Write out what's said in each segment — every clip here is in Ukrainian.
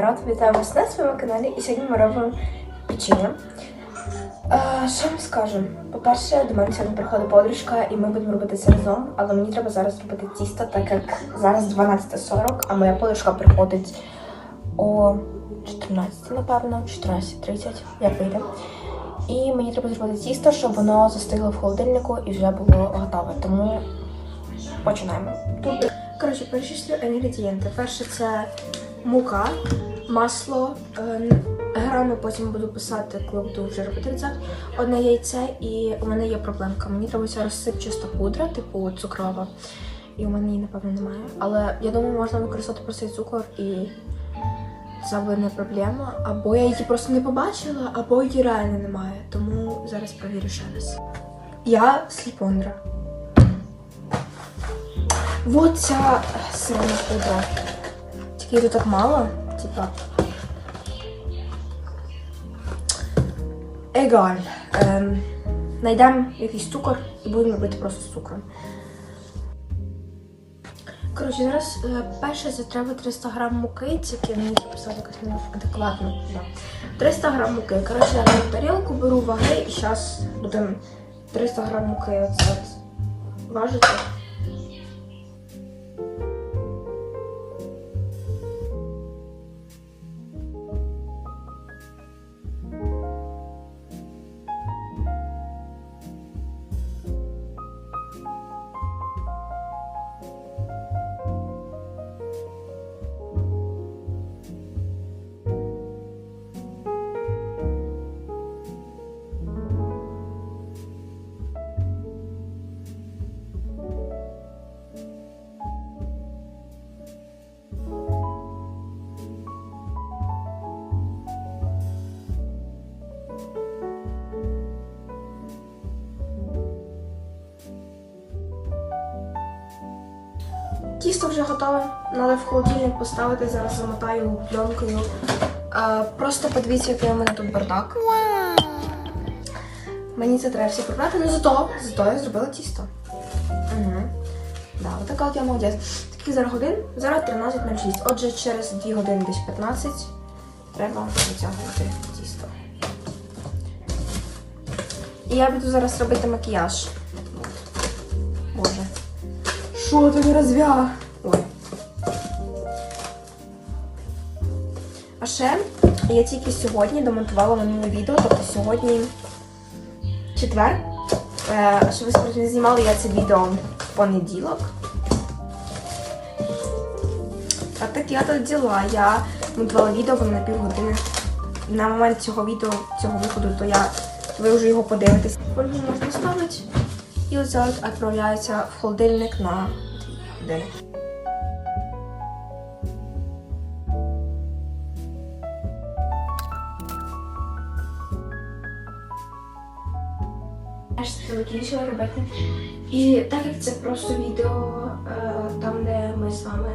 народ, вітаю вас на своєму каналі і сьогодні ми робимо печення. Що вам скажу? По-перше, до мене сьогодні приходить подружка і ми будемо робити це разом, але мені треба зараз робити тісто, так як зараз 12.40, а моя подружка приходить о 14, напевно, 14.30, як вийде. І мені треба зробити тісто, щоб воно застигло в холодильнику і вже було готове. Тому починаємо. Коротше, перечислю інгредієнти. Перше це мука, масло, е, грами потім буду писати, коли буду вже робити рецепт. Одне яйце, і у мене є проблемка. Мені ця розсипчаста пудра, типу цукрова. І у мене її, напевно, немає. Але я думаю, можна використати просто цукор і це буде не проблема. Або я її просто не побачила, або її реально немає. Тому зараз провірю ще раз. Я сліпондра. Вот ця сирена пудра. Тільки так мало, типа. Егаль. Ем, найдемо якийсь цукор і будемо робити просто з цукром. Коротше, зараз е, перше це треба 300 грам муки, тільки мені писати якось неадекватно. Да. 300 грам муки. Коротше, я беру тарілку, беру ваги і зараз будемо 300 грам муки оце от важити. Тісто вже готове, треба в холодильник поставити, зараз замотаю пленкою. А, просто подивіться, який у мене тут бардак. Мені це треба всі прибрати, але зато, зато я зробила тісто. Угу. Да, отака от я молодець. Таких зараз годин, зараз 13.06. Отже, через 2 години десь 15 треба витягувати тісто. І я буду зараз робити макіяж. Що ти не розв'яг? Ой. А ще я тільки сьогодні домонтувала минуле відео, тобто сьогодні четвер. Е, що ви справді знімали я це відео в понеділок. А так я тут діла. Я монтувала відео воно на півгодини. На момент цього відео, цього виходу, то я ви вже його подивитесь. Фольгу можна ставити. І оце от відправляється в холодильник на 2 години. Закінчила робити. І так як це просто відео, е, там, де ми з вами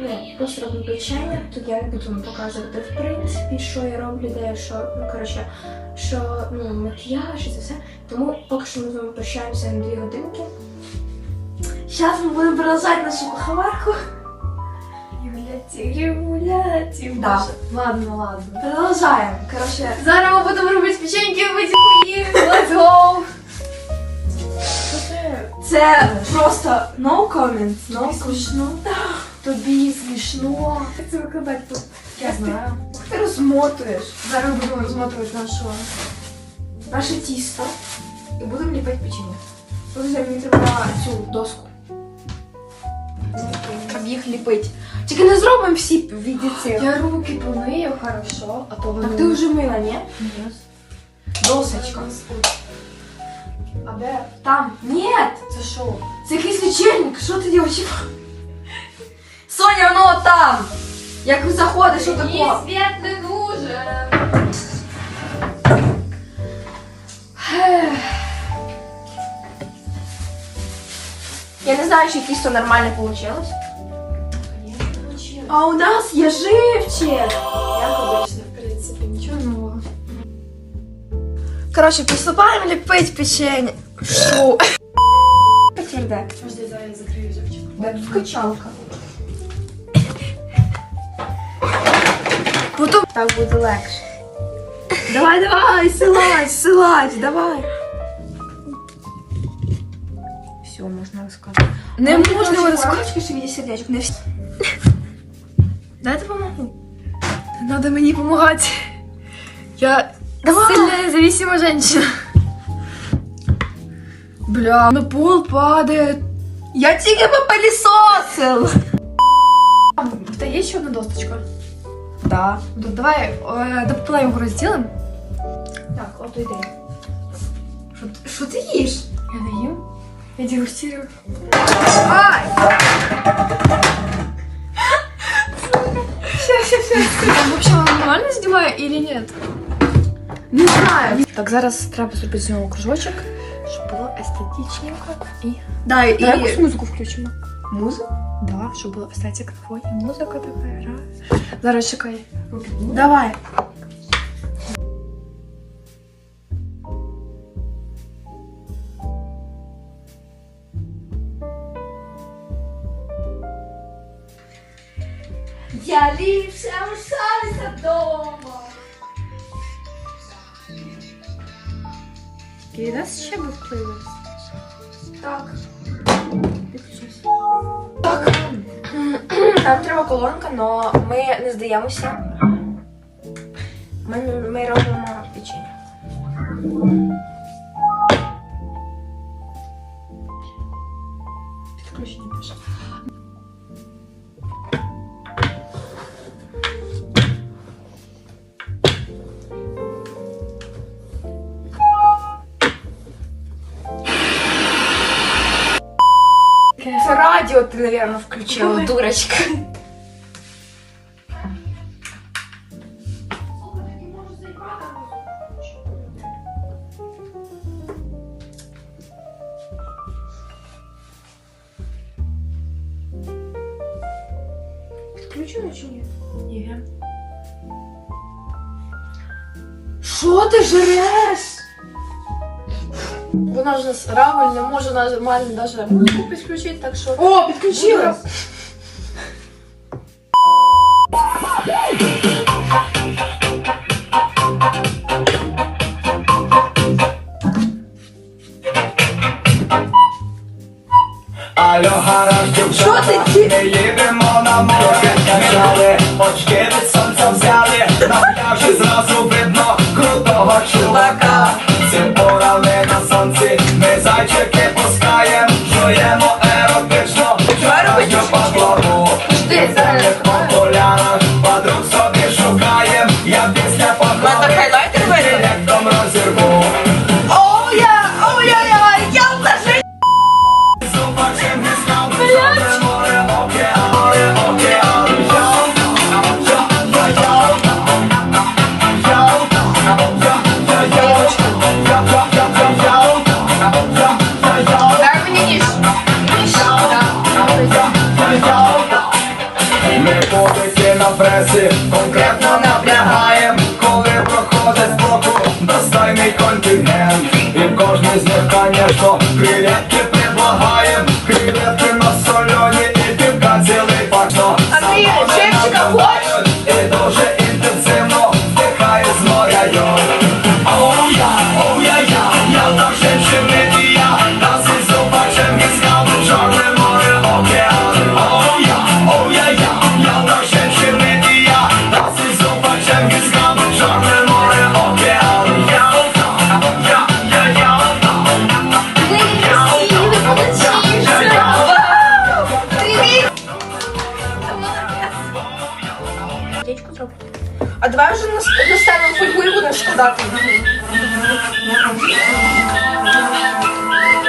ну, просто робимо печення, то я не буду вам показувати в принципі, що я роблю, де я що, ну коротше, що ну, макіяж і це все. Тому поки що ми з вами прощаємося на дві годинки. Зараз ми будемо продовжувати нашу куховарку. Юляті. Да. Ладно, ладно. Продовжаємо. Коротше, Зараз ми будемо робити печеньки в їх. Let's go! це просто no comment. No Тобі смішно? Тобі смішно. Як це викладати тут? Я знаю. Ти розмотуєш Зараз будемо розмотувати нашу. наше тісто і будемо ліпити печення. Друзі, мені треба цю доску. Щоб їх ліпити. Тільки не зробимо всі цих. Я руки помию, хорошо, а то. Так ти вже мила? Ні. Досочка. А де? Там. Ні! Це що? Це якийсь лічильник. Що ти дівчинка? Соня, воно там! Як заходиш, що Мені таке? світ не нужен. Я не знаю, чи тісто нормально вийшло. Конечно, получилось. А у нас є живчик! Як обично, в принципі, нічого нового. Коротше, приступаємо ліпити печення. Що? Тверде. Можна зараз я закрию. Як вкачалка. Потім Так буде легше. Давай, давай, силач, силач, давай. Все, можна розказати. не можна розказати. Що від сердечок, не всі. Дай допомогу. Треба мені допомагати. Я Давай. сильная независима женщина. Бля, на пол падает. Я тільки попилісосив. Тебя есть еще одна досточка? Да. Да, давай э, допополам его разделаем. Так, от йди. Что, ты- что ты ешь? Я даю. Я дегустирую. Ай! Сейчас, сейчас, сейчас. Там вообще нормально задеваю или нет? Не знаю. Так, зараз треба зробити знову кружочок, щоб було естетичненько і... Да, і... Давай якусь музику включимо. Музику? Да, щоб була естетика твоя, музика така грає. Зараз чекай. Давай. Я ліпше лишаюся вдома. І нас ще був плейлист. Так. Нам треба колонка, але ми не здаємося. Ми, ми робимо печення. Це радіо ти, мабуть, включила, Давай. дурочка. Підключено чи ні? Ні. Що ти жреш? Вона ж нас равель не може нормально навіть музику підключити, так що... О, підключилась! Алло, гараж, дівчата, Що ти ті- ми їдемо на море, качали, очки від сонця взяли, на пляжі зразу видно крутого чувака. Ми І кожний з них, Річку зроблю. А давай вже наставимо фольгу і будемо складати.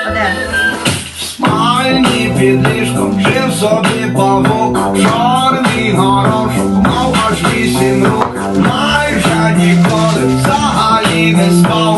А де? Спальні під ліжком жив собі павук, чорний горош, мав аж вісім рук, майже ніколи взагалі не спав,